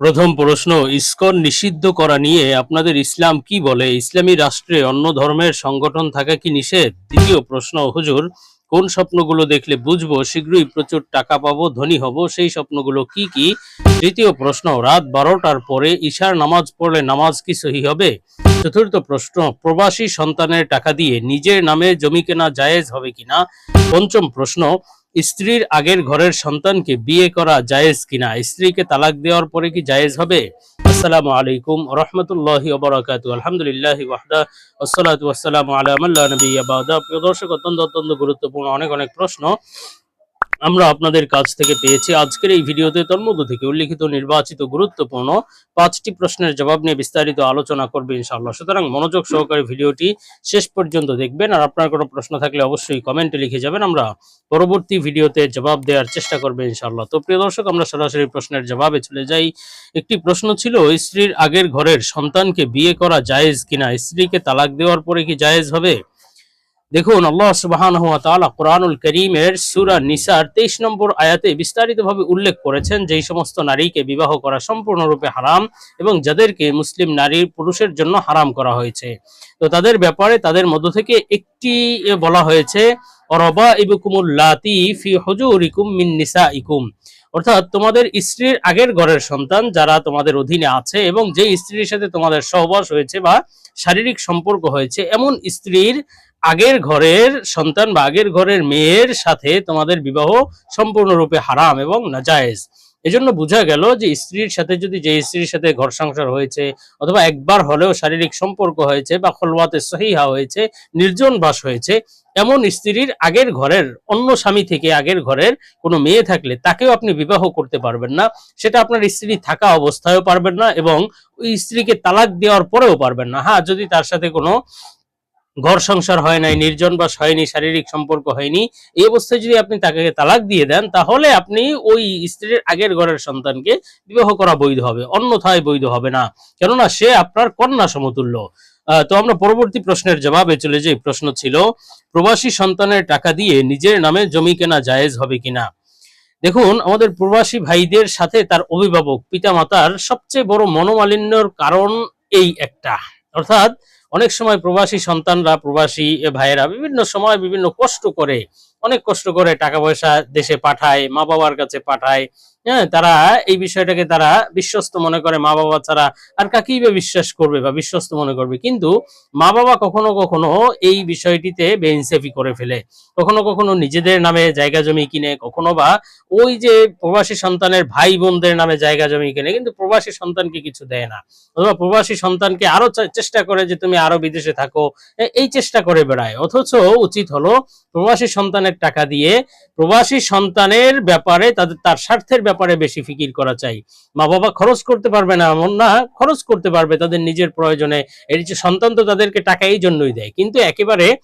প্রথম প্রশ্ন, ইস্কন নিষিদ্ধ করা নিয়ে আপনাদের ইসলাম কি বলে? ইসলামী রাষ্ট্রে অন্য ধর্মের সংগঠন থাকা কি নিষেধ? দ্বিতীয় প্রশ্ন, হুজুর, কোন স্বপ্নগুলো দেখলে বুঝব? শীঘ্রই প্রচুর টাকা পাবো, ধনী হব, সেই স্বপ্নগুলো কি কি? তৃতীয় প্রশ্ন, রাত বারোটার পরে ঈশার নামাজ পড়লে নামাজ কি সহি হবে? চতুর্থ প্রশ্ন, প্রবাসী সন্তানের টাকা দিয়ে নিজের নামে জমি কেনা জায়েজ হবে কিনা? পঞ্চম প্রশ্ন স্ত্রীর আগের ঘরের সন্তানকে বিয়ে করা জায়েজ কিনা? স্ত্রীকে তালাক দেওয়ার পরে কি জায়েজ হবে? আসসালামু আলাইকুম রহমতুল্লাহি ওবরাকাত আলহামদুলিল্লাহ ওয়াহদা ওসলাত ওয়াসসালামু আলা নবী আবাদা প্রিয় দর্শক, অত্যন্ত অত্যন্ত গুরুত্বপূর্ণ অনেক অনেক প্রশ্ন। আমরা আপনাদের কাছ থেকে পেয়েছি। আজকের এই ভিডিওতে তন্মধ্য থেকে উল্লিখিত নির্বাচিত গুরুত্বপূর্ণ পাঁচটি প্রশ্নের জবাব নিয়ে বিস্তারিত আলোচনা করবে ইনশাআল্লাহ। সুতরাং মনোযোগ সহকারে ভিডিওটি শেষ পর্যন্ত দেখবেন। আর আপনার কোনো প্রশ্ন থাকলে অবশ্যই কমেন্টে লিখে যাবেন। আমরা পরবর্তী ভিডিওতে জবাব দেওয়ার চেষ্টা করবে ইনশাআল্লাহ। তো প্রিয় দর্শক, আমরা সরাসরি প্রশ্নের জবাবে চলে যাই। একটি প্রশ্ন ছিল, স্ত্রীর আগের ঘরের সন্তানকে বিয়ে করা জায়েজ কিনা? স্ত্রীকে তালাক দেওয়ার পরে কি জায়েজ হবে? দেখুন, আল্লাহ সুবহানাহু ওয়া কোরআনুল করিমের সূরা নিসার 23 নম্বর আয়াতে বিস্তারিতভাবে উল্লেখ করেছেন যেই সমস্ত নারীকে বিবাহ করা সম্পূর্ণরূপে হারাম এবং যাদেরকে মুসলিম নারীর পুরুষের জন্য হারাম করা হয়েছে। তো তাদের ব্যাপারে তাদের মধ্য থেকে একটি বলা হয়েছে অরবা ইবুকুমুল লাতি ফি হুজুরিকুম মিন নিসাইকুম। অর্থাৎ তোমাদের স্ত্রীর আগের ঘরের সন্তান যারা তোমাদের অধীনে আছে এবং যে স্ত্রীর সাথে তোমাদের সহবাস হয়েছে বা শারীরিক সম্পর্ক হয়েছে, এমন স্ত্রীর আগের ঘরের সন্তান বা আগের ঘরের মেয়ের সাথে তোমাদের বিবাহ সম্পূর্ণরূপে হারাম এবং নাজায়েজ। এজন্য বোঝা গেল যে স্ত্রীর সাথে যদি যে স্ত্রীর সাথে ঘর সংসার হয়েছে অথবা একবার হলেও শারীরিক সম্পর্ক হয়েছে বা খলওয়াতে সহিহা হয়েছে, নির্জন বাস হয়েছে, এমন স্ত্রীর আগের ঘরের অন্য স্বামী থেকে আগের ঘরের কোনো মেয়ে থাকলে তাকেও আপনি বিবাহ করতে পারবেন না। সেটা আপনার স্ত্রী থাকা অবস্থায়ও পারবেন না এবং ওই স্ত্রীকে তালাক দেওয়ার পরেও পারবেন না। হ্যাঁ যদি তার সাথে কোনো ঘর সংসার হয় নাই, নির্জন বাস হয়নি শারীরিক সম্পর্ক হয়নি, এই অবস্থায় যদি আপনি তাকে তালাক দিয়ে দেন, তাহলে আপনি ওই স্ত্রীর আগের ঘরের সন্তানকে বিবাহ করা বৈধ হবে, অন্যথায় বৈধ হবে না। কেননা সে আপনার কন্যা সমতুল্য। তো আমরা পরবর্তী প্রশ্নের জবাবে চলে যাই। প্রশ্ন ছিল, প্রবাসী সন্তানের টাকা দিয়ে নিজের নামে জমি কেনা জায়েজ হবে কিনা? দেখুন, আমাদের প্রবাসী ভাইদের সাথে তার অভিভাবক, পিতামাতার সবচেয়ে বড় মনোমালিন্যর কারণ এই একটা। অর্থাৎ অনেক সময় প্রবাসী সন্তানরা, প্রবাসী ভাইয়েরা বিভিন্ন সময় বিভিন্ন কষ্ট করে, অনেক কষ্ট করে টাকা পয়সা দেশে পাঠায় মা বাবার কাছে পাঠায় হ্যাঁ তারা এই বিষয়টাকে তারা বিশ্বস্ত মনে করে মা বাবা ছাড়া। আর কাকেই বা বিশ্বাস করবে বা বিশ্বস্ত মনে করবে? কিন্তু মা বাবা কখনো কখনো এই বিষয়টিতে বেইনসেফি করে ফেলে। কখনো কখনো নিজেদের নামে জায়গা জমি কিনে, কখনো বা ওই যে প্রবাসী সন্তানের ভাই বোনদের নামে জায়গা জমি কিনে, কিন্তু প্রবাসী সন্তানকে কিছু দেয় না। অথবা প্রবাসী সন্তানকে আরও চেষ্টা করে যে তুমি আরও বিদেশে থাকো এই চেষ্টা করে বেড়ায়। অথচ উচিত হলো প্রবাসী সন্তানের টাকা দিয়ে প্রবাসী সন্তানের ব্যাপারে তাদের, তার স্বার্থের ব্যাপারে বেশি ফিকির করা চাই। মা বাবা খরচ করতে পারবে না, এমন না, খরচ করতে পারবে তাদের নিজের প্রয়োজনে। এর যে সন্তান তো তাদেরকে টাকা এই জন্যই দেয়। কিন্তু একেবারে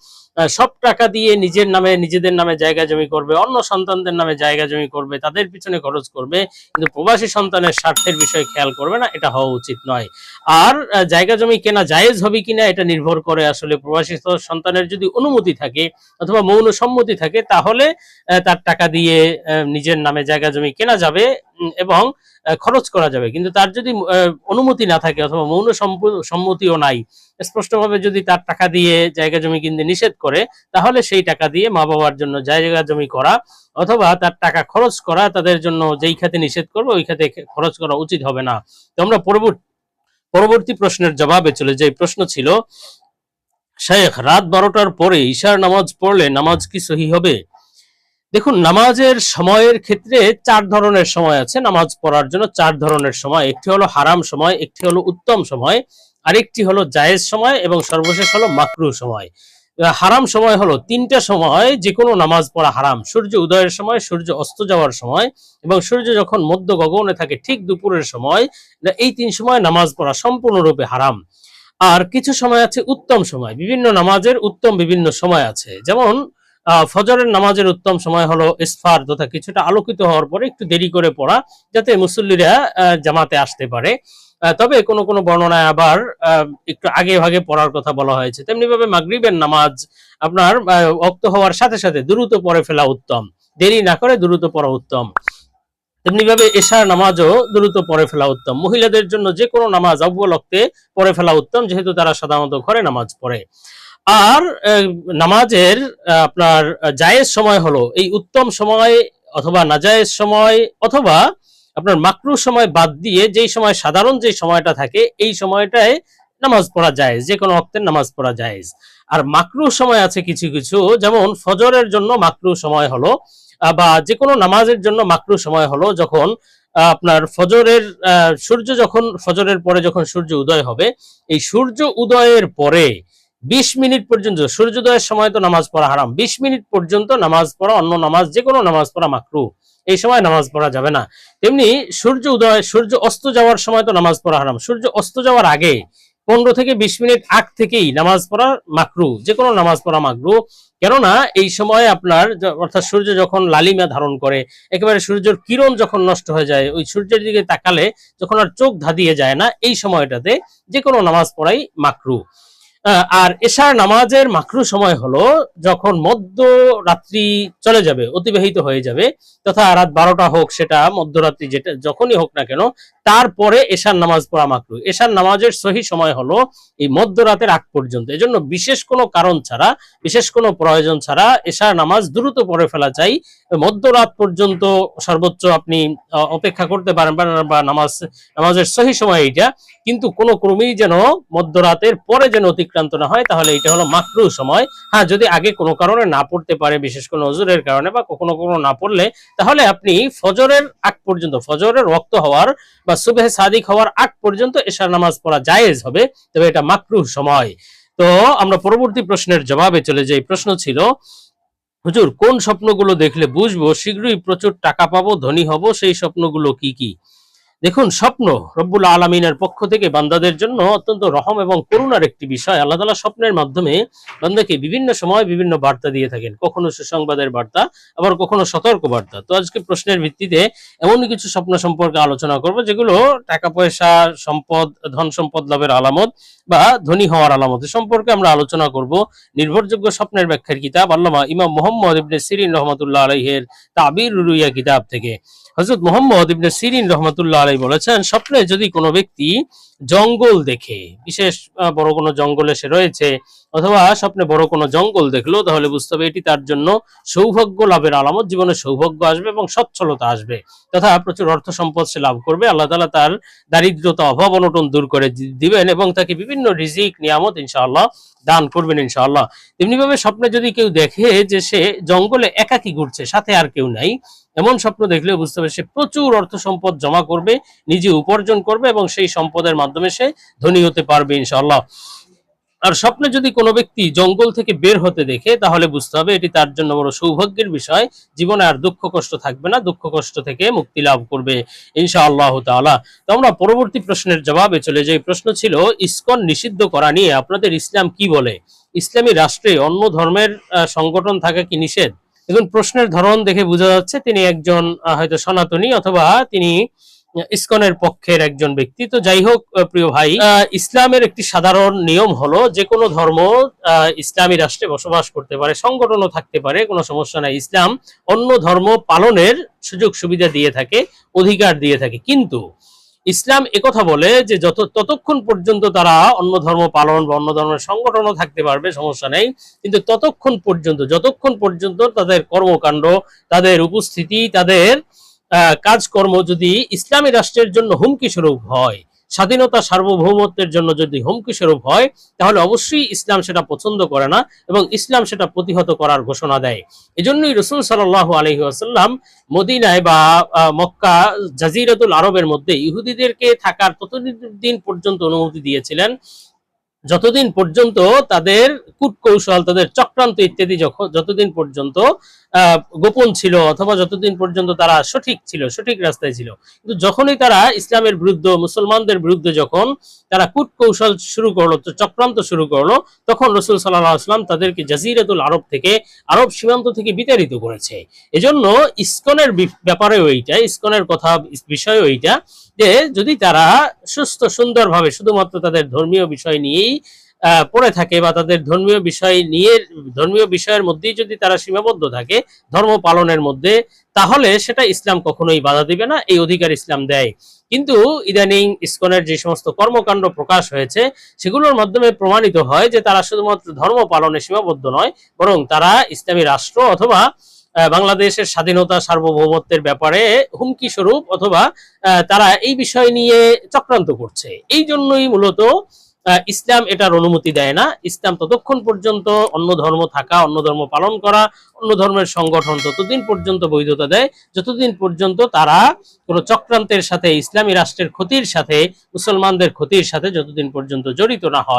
সব টাকা দিয়ে নিজের নামে, নিজেদের নামে জায়গা জমি করবে, অন্য সন্তানদের নামে জায়গা জমি করবে, তাদের পিছনে খরচ করবে, কিন্তু প্রবাসী সন্তানের স্বার্থের বিষয়ে খেয়াল করবে না, এটা হওয়া উচিত নয়। আর জায়গা জমি কেনা জায়েজ হবে কিনা, এটা নির্ভর করে আসলে প্রবাসী সন্তানের যদি অনুমতি থাকে অথবা মৌন সম্মতি থাকে, তাহলে তার টাকা দিয়ে নিজের নামে জায়গা জমি কেনা যাবে এবং খরচ করা যাবে। কিন্তু তার যদি অনুমতি না থাকে অথবা মৌন সম্মতিও নাই, স্পষ্টভাবে যদি তার টাকা দিয়ে জায়গা জমি কিনতে নিষেধ করে, তাহলে সেই টাকা দিয়ে মা বাবার জন্য জায়গা জমি করা অথবা তার টাকা খরচ করা, তাদের জন্য যেই খাতে নিষেধ করবে, ওই খাতে খরচ করা উচিত হবে না। তো আমরা পরবর্তী পরবর্তী প্রশ্নের জবাবে চলে যাই। প্রশ্ন ছিল শেখ রাত বারোটার পরে ঈশার নামাজ পড়লে নামাজ কি সহি হবে? দেখুন, নামাজের সময়ের ক্ষেত্রে চার ধরনের সময় আছে। নামাজ পড়ার জন্য চার ধরনের সময়। একটি হলো হারাম সময়, একটি হলো উত্তম সময়, আরেকটি হলো জায়েজ সময় এবং সর্বশেষ হলো মাকরু সময়। হারাম সময় হলো তিনটা সময় যে কোনো নামাজ পড়া হারাম। সূর্য উদয়ের সময়, সূর্য অস্ত যাওয়ার সময় এবং সূর্য যখন মধ্য গগনে থাকে ঠিক দুপুরের সময় এই তিন সময় নামাজ পড়া সম্পূর্ণরূপে হারাম। আর কিছু সময় আছে উত্তম সময়। বিভিন্ন নামাজের উত্তম বিভিন্ন সময় আছে। যেমন ফজরের নামাজের উত্তম সময় হলো ইসফার তথা কিছুটা আলোকিত হওয়ার পরে একটু দেরি করে পড়া, যাতে মুসল্লিরা জামাতে আসতে পারে। তবে কোনো কোনো বর্ণনায় আবার একটু আগে ভাগে পড়ার কথা বলা হয়েছে। তেমনি ভাবে মাগরিবের নামাজ আপনার ওক্ত হওয়ার সাথে সাথে দ্রুত পরে ফেলা উত্তম। দেরি না করে দ্রুত পড়া উত্তম। তেমনি ভাবে এশার নামাজও দ্রুত পড়ে ফেলা উত্তম। মহিলাদের জন্য যে কোনো নামাজ অব্যলক্তে পড়ে ফেলা উত্তম, যেহেতু তারা সাধারণত ঘরে নামাজ পড়ে। আর নামাজের আপনার জায়েজ সময় হলো, এই উত্তম সময় অথবা নাজায়েজ সময় অথবা আপনার মাকরু সময় বাদ দিয়ে যেই সময় সাধারণ যে সময়টা থাকে, এই সময়টায় নামাজ পড়া যায় যে কোনো অক্তের নামাজ পড়া যায় আর মাকরু সময় আছে কিছু কিছু, যেমন ফজরের জন্য মাকরু সময় হলো বা যে কোনো নামাজের জন্য মাকরু সময় হলো, যখন আপনার ফজরের সূর্য যখন, ফজরের পরে যখন সূর্য উদয় হবে, এই সূর্য উদয়ের পরে বিশ মিনিট পর্যন্ত, সূর্যোদয়ের সময় তো নামাজ পড়া হারাম। বিশ মিনিট পর্যন্ত নামাজ পড়া অন্য নামাজ যে কোনো নামাজ পড়া মাকরু। এই সময় নামাজ পড়া যাবে না। তেমনি সূর্য উদয়, সূর্য অস্ত যাওয়ার সময় তো নামাজ পড়া হারাম। সূর্য অস্ত যাওয়ার আগে পনেরো থেকে বিশ মিনিট আগ থেকেই নামাজ পড়া মাকরু যে কোনো নামাজ পড়া মাকরু। কেননা এই সময় আপনার অর্থাৎ সূর্য যখন লালিমা ধারণ করে, একেবারে সূর্যের কিরণ যখন নষ্ট হয়ে যায়, ওই সূর্যের দিকে তাকালে যখন আর চোখ ধাঁধিয়ে যায় না, এই সময়টাতে যে কোনো নামাজ পড়াই মাকরু। আর এশার নামাজের মাকরু সময় হলো যখন মধ্য রাত্রি চলে যাবে, অতিবাহিত হয়ে যাবে, তথা রাত বারোটা হোক সেটা মধ্যরাত্রি যেটা যখনই হোক না কেন, তারপরে এশার নামাজ পড়া মাকরু। এশার নামাজের সহি সময় হলো এই মধ্যরাতের আগ পর্যন্ত। এজন্য বিশেষ কোনো কারণ ছাড়া, বিশেষ কোনো প্রয়োজন ছাড়া এশার নামাজ দ্রুত পড়ে ফেলা চাই। মধ্যরাত পর্যন্ত সর্বোচ্চ আপনি অপেক্ষা করতে পারেন বা- নামাজ, নামাজের সহি সময় এইটা। কিন্তু কোনো ক্রমেই যেন মধ্যরাতের পরে যেন অতিক্রান্ত না হয়, তাহলে এটা হলো মাকরু সময়। হ্যাঁ যদি আগে কোনো কারণে না পড়তে পারে, বিশেষ কোনো নজরের কারণে বা কখনো কখনো না পড়লে, তাহলে আপনি ফজরের আগ পর্যন্ত, ফজরের রক্ত হওয়ার বা সুবেহ সাদিক হওয়ার আগ পর্যন্ত এশার নামাজ পড়া জায়েজ হবে, তবে এটা মাকরু সময়। তো আমরা পরবর্তী প্রশ্নের জবাবে চলে যাই। প্রশ্ন ছিল, হুজুর, কোন স্বপ্নগুলো দেখলে বুঝব? শীঘ্রই প্রচুর টাকা পাবো, ধনী হব, সেই স্বপ্নগুলো কি কি? দেখুন, স্বপ্ন রব্বুল আলমিনের পক্ষ থেকে বান্দাদের জন্য অত্যন্ত রহম এবং করুণার একটি বিষয়। আল্লাহ তালা স্বপ্নের মাধ্যমে বান্দাকে বিভিন্ন সময় বিভিন্ন বার্তা দিয়ে থাকেন। কখনো সুসংবাদের বার্তা, আবার কখনো সতর্ক বার্তা তো আজকে প্রশ্নের ভিত্তিতে এমন কিছু স্বপ্ন সম্পর্কে আলোচনা করব, যেগুলো টাকা পয়সা, সম্পদ, ধন সম্পদ, লাভের আলামত বা ধনী হওয়ার আলামত। সম্পর্কে আমরা আলোচনা করব নির্ভরযোগ্য স্বপ্নের ব্যাখ্যার কিতাব, আল্লামা ইমাম মোহাম্মদ ইবনে সিরিন রহমতুল্লাহ আলাইহের তাবির রুইয়া কিতাব থেকে। হজরত মোহাম্মদ ইবনে সিরিন রহমতুল্লাহ আলাই বলেছেন স্বপ্নে যদি কোনো ব্যক্তি জঙ্গল দেখে। বিশেষ বড় কোনো জঙ্গলে সে রয়েছে, অথবা স্বপ্নে বড় কোনো জঙ্গল দেখল, তাহলে বুঝতে হবে এটি তার জন্য সৌভাগ্য লাভের আলামত। জীবনে সৌভাগ্য আসবে এবং সচ্ছলতা আসবে, তথা প্রচুর অর্থ সম্পদ সে লাভ করবে। আল্লাহ তালা তার দারিদ্রতা, অভাব, অনটন দূর করে দিবেন এবং তাকে বিভিন্ন রিজিক, নিয়ামত ইনশাআল্লাহ দান করবেন ইনশাআল্লাহ। তেমনি ভাবে স্বপ্নে যদি কেউ দেখে যে সে জঙ্গলে একাকি ঘুরছে, সাথে আর কেউ নাই, এমন স্বপ্ন দেখলে বুঝতে হবে সে প্রচুর অর্থ সম্পদ জমা করবে, নিজে উপার্জন করবে এবং সেই সম্পদের মাধ্যমে সে ধনী হতে পারবে, ইনশাআল্লাহ। আর স্বপ্নে যদি কোনো ব্যক্তি জঙ্গল থেকে বের হতে দেখে, তাহলে বুঝতে হবে এটি তার জন্য বড় সৌভাগ্যের বিষয়। জীবনে আর দুঃখ কষ্ট থাকবে না, দুঃখ কষ্ট থেকে মুক্তি লাভ করবে, ইনশাআল্লাহ তাআলা। তো আমরা পরবর্তী প্রশ্নের জবাবে চলে যাই। প্রশ্ন ছিল, ইস্কন নিষিদ্ধ করা নিয়ে আপনাদের ইসলাম কি বলে? ইসলামী রাষ্ট্রে অন্য ধর্মের সংগঠন থাকা কি নিষেধ? দেখুন, প্রশ্নের ধরন দেখে বোঝা যাচ্ছে, তিনি একজন হয়তো সনাতনী অথবা তিনি ইসকনের পক্ষের একজন ব্যক্তি। তো যাই হোক প্রিয় ভাই ইসলামের একটি সাধারণ নিয়ম হলো যে কোনো ধর্ম ইসলামী রাষ্ট্রে বসবাস করতে পারে, সংগঠনও থাকতে পারে, কোনো সমস্যা নাই। ইসলাম অন্য ধর্ম পালনের সুযোগ সুবিধা দিয়ে থাকে, অধিকার দিয়ে থাকে। কিন্তু ইসলাম একথা বলে যে যত, ততক্ষণ পর্যন্ত তারা অন্য ধর্ম পালন বা অন্য ধর্মের সংগঠনও থাকতে পারবে, সমস্যা নেই। কিন্তু ততক্ষণ পর্যন্ত, যতক্ষণ পর্যন্ত তাদের কর্মকাণ্ড, তাদের উপস্থিতি, তাদের কাজকর্ম যদি ইসলামী রাষ্ট্রের জন্য হুমকি স্বরূপ হয়, স্বাধীনতা সার্বভৌমত্বের জন্য যদি হুমকি স্বরূপ হয়, তাহলে অবশ্যই ইসলাম সেটা পছন্দ করে না এবং ইসলাম সেটা প্রতিহত করার ঘোষণা দেয়। এজন্যই রসুল সাল্লাহ আলহি আসাল্লাম মদিনায় বা মক্কা, জাজিরাতুল আরবের মধ্যে ইহুদিদেরকে থাকার ততদিন পর্যন্ত অনুমতি দিয়েছিলেন। যতদিন পর্যন্ত তাদের কূটকৌশল, তাদের চক্রান্ত ইত্যাদি যখন যতদিন পর্যন্ত গোপন ছিল অথবা যতদিন পর্যন্ত তারা সঠিক ছিল, সঠিক রাস্তায় ছিল। কিন্তু যখনই তারা ইসলামের বিরুদ্ধে, মুসলমানদের বিরুদ্ধে যখন তারা কূটকৌশল শুরু করল চক্রান্ত শুরু করল, তখন রসুল সাল্লাহ তাদেরকে জাজিরাতুল আরব থেকে, আরব সীমান্ত থেকে বিতাড়িত করেছে। এজন্য ইস্কনের ব্যাপারে ওইটা ইস্কনের কথা বিষয় ওইটা যে যদি তারা সুস্থ, সুন্দরভাবে শুধুমাত্র তাদের ধর্মীয় বিষয় নিয়েই পড়ে থাকে বা তাদের ধর্মীয় বিষয় নিয়ে, ধর্মীয় বিষয়ের মধ্যেই যদি তারা সীমাবদ্ধ থাকে, ধর্ম পালনের মধ্যে, তাহলে সেটা ইসলাম কখনোই বাধা দিবে না, এই অধিকার ইসলাম দেয়। কিন্তু ইদানিং ইসকনের যে সমস্ত কর্মকাণ্ড প্রকাশ হয়েছে, সেগুলোর মাধ্যমে প্রমাণিত হয় যে তারা শুধুমাত্র ধর্ম পালনে সীমাবদ্ধ নয়, বরং তারা ইসলামী রাষ্ট্র অথবা বাংলাদেশের স্বাধীনতা সার্বভৌমত্বের ব্যাপারে হুমকি স্বরূপ অথবা তারা এই বিষয় নিয়ে চক্রান্ত করছে। এই জন্যই মূলত ইসলাম এটার অনুমতি দেয় না। ইসলাম ততক্ষণ পর্যন্ত অন্য ধর্ম থাকা, অন্য ধর্ম পালন করা, অন্য ধর্মের সংগঠন ততদিন পর্যন্ত বৈধতা দেয়। যতদিন পর্যন্ত তারা কোনো চক্রান্তের সাথে, ইসলামী রাষ্ট্রের ক্ষতির সাথে, মুসলমানদের ক্ষতির সাথে যতদিন পর্যন্ত জড়িত না হয়।